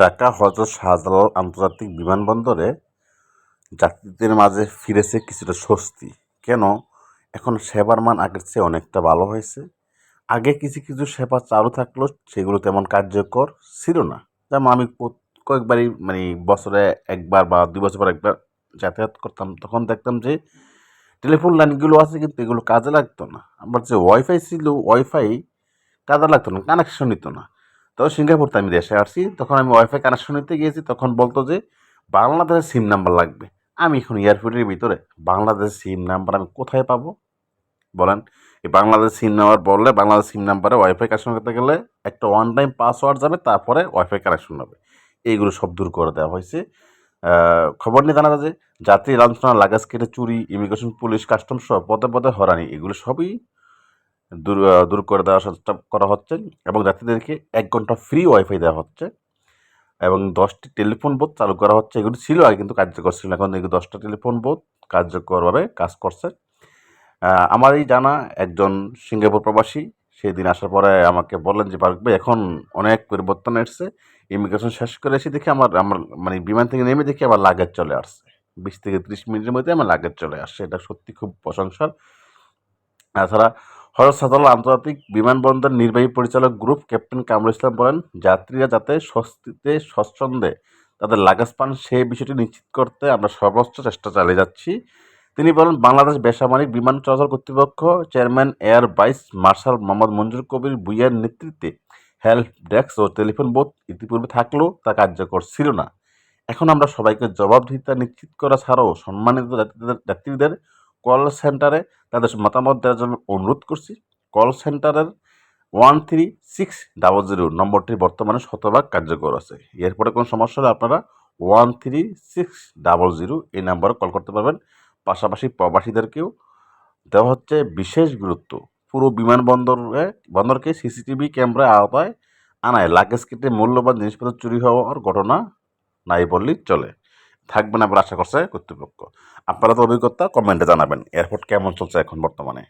ঢাকা, হজরত শাহজালাল আন্তর্জাতিক বিমানবন্দরে যাত্রীদের মাঝে ফিরেছে কিছুটা স্বস্তি। কেন? এখন সেবার মান আগের চেয়ে অনেকটা ভালো হয়েছে। আগে কিছু কিছু সেবা চালু থাকলেও সেগুলো তেমন কার্যকর ছিল না। যেমন আমি কয়েকবারই মানে বছরে একবার বা দুই বছর পর একবার যাতায়াত করতাম, তখন দেখতাম যে টেলিফোন লাইনগুলো আছে কিন্তু এগুলো কাজে লাগতো না। আবার যে ওয়াইফাই ছিল ওয়াইফাই কাজে লাগতো না কানেকশন নিত না। তো সিঙ্গাপুরতে আমি দেশে আসছি, তখন আমি ওয়াইফাই কানেকশন নিতে গিয়েছি, তখন বলতো যে বাংলাদেশের সিম নাম্বার লাগবে। আমি এখন এয়ারপোর্টের ভিতরে, বাংলাদেশের সিম নাম্বার আমি কোথায় পাবো? বলেন, এই বাংলাদেশ সিম নাম্বার বললে বাংলাদেশ সিম নাম্বারে ওয়াইফাই কানেকশন করতে গেলে একটা ওয়ান টাইম পাসওয়ার্ড যাবে, তারপরে ওয়াইফাই কানেকশন হবে। এইগুলো সব দূর করে দেওয়া হয়েছে। খবর নিয়ে জানা যায় যে যাত্রী লাঞ্ছনা লাগাজ কেটে চুরি ইমিগ্রেশন পুলিশ কাস্টম সহ পদে পদে হরানি এগুলো সবই দূর দূর করে দেওয়ার চেষ্টা করা হচ্ছে এবং যাত্রীদেরকে এক ঘণ্টা ফ্রি ওয়াইফাই দেওয়া হচ্ছে এবং দশটি টেলিফোন বোধ চালু করা হচ্ছে। এগুলো ছিল আগে কিন্তু কার্যকর ছিল এখন এগুলো দশটা টেলিফোন বোধ কার্যকরভাবে কাজ করছে। আমারই জানা একজন সিঙ্গাপুর প্রবাসী সেই দিন আসার পরে আমাকে বললেন যে পার্ক এখন অনেক পরিবর্তন এসছে। ইমিগ্রেশন শেষ করে এসে দেখি আমার আমার মানে বিমান থেকে নেমে দেখি আমার লাগেজ চলে আসছে। বিশ থেকে ত্রিশ মিনিটের মধ্যে আমার লাগেজ চলে আসছে। এটা সত্যি খুব প্রশংসার। তাছাড়া হজরত শাহজালাল আন্তর্জাতিক বিমানবন্দর নির্বাহী পরিচালক গ্রুপ ক্যাপ্টেন কামরুল ইসলাম বলেন, যাত্রীরা যাতে স্বস্তিতে, স্বচ্ছন্দে তাদের লাগেজ পান, সেই বিষয়টি নিশ্চিত করতে আমরা সর্বোচ্চ চেষ্টা চালিয়ে যাচ্ছি। তিনি বলেন, বাংলাদেশ বেসামরিক বিমান চলাচল কর্তৃপক্ষ chairman air vice marshal Mohammad Manzur Kabir ভুইয়ার নেতৃত্বে হেল্প ডেস্ক ও টেলিফোন বুথ ইতিপূর্বে থাকলেও তা কার্যকর ছিল না। এখন আমরা সবাইকে জবাবদিহিতা নিশ্চিত করা ছাড়াও সম্মানিত যাত্রীদের কল সেন্টারে তাদের মতামত দেওয়ার জন্য অনুরোধ করছি। কল সেন্টারের one three six double zero নম্বরটি বর্তমানে শতভাগ কার্যকর আছে। এরপরে কোনো সমস্যা হলে আপনারা one three six double zero এই নাম্বারে কল করতে পারবেন। পাশাপাশি প্রবাসীদেরকেও দেওয়া হচ্ছে বিশেষ গুরুত্ব। পুরো বিমানবন্দরে, বন্দরকে সিসিটিভি ক্যামেরা আওতায় আনায়। লাগেজ কেটে মূল্যবান জিনিসপত্র চুরি হওয়ার ঘটনা নাই বললেই চলে। থাকবেন আবার আশা করছে কর্তৃপক্ষ। আপনারা তো অভিজ্ঞতা কমেন্টে জানাবেন। এয়ারপোর্ট কেমন চলছে এখন বর্তমানে?